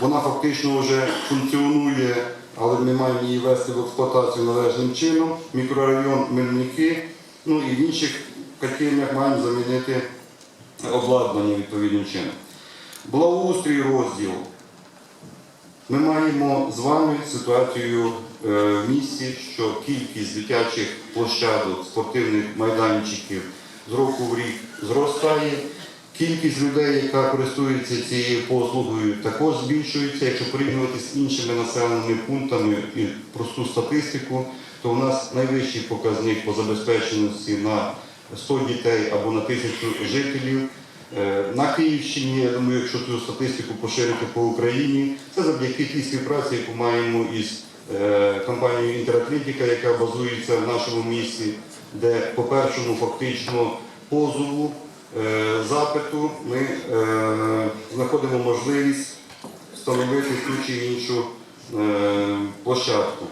Вона фактично вже функціонує, але ми маємо її вести в експлуатацію належним чином. Мікрорайон Мельники, ну і в інших котельнях маємо замінити обладнання відповідним чином. Благоустрій розділ. Ми маємо з вами ситуацію е, в місті, що кількість дитячих площадок, спортивних майданчиків з року в рік зростає. Кількість людей, яка користується цією послугою, також збільшується. Якщо порівнювати з іншими населеними пунктами і просту статистику, то у нас найвищий показник по забезпеченості на 100 дітей або на тисячу жителів. Е, На Київщині, я думаю, якщо цю статистику поширити по Україні, це завдяки тій співпраці, яку маємо із е, компанією Інтератлетіка, яка базується в нашому місті, де по першому фактично позову запиту ми е, знаходимо можливість встановити ту чи іншу е, площадку.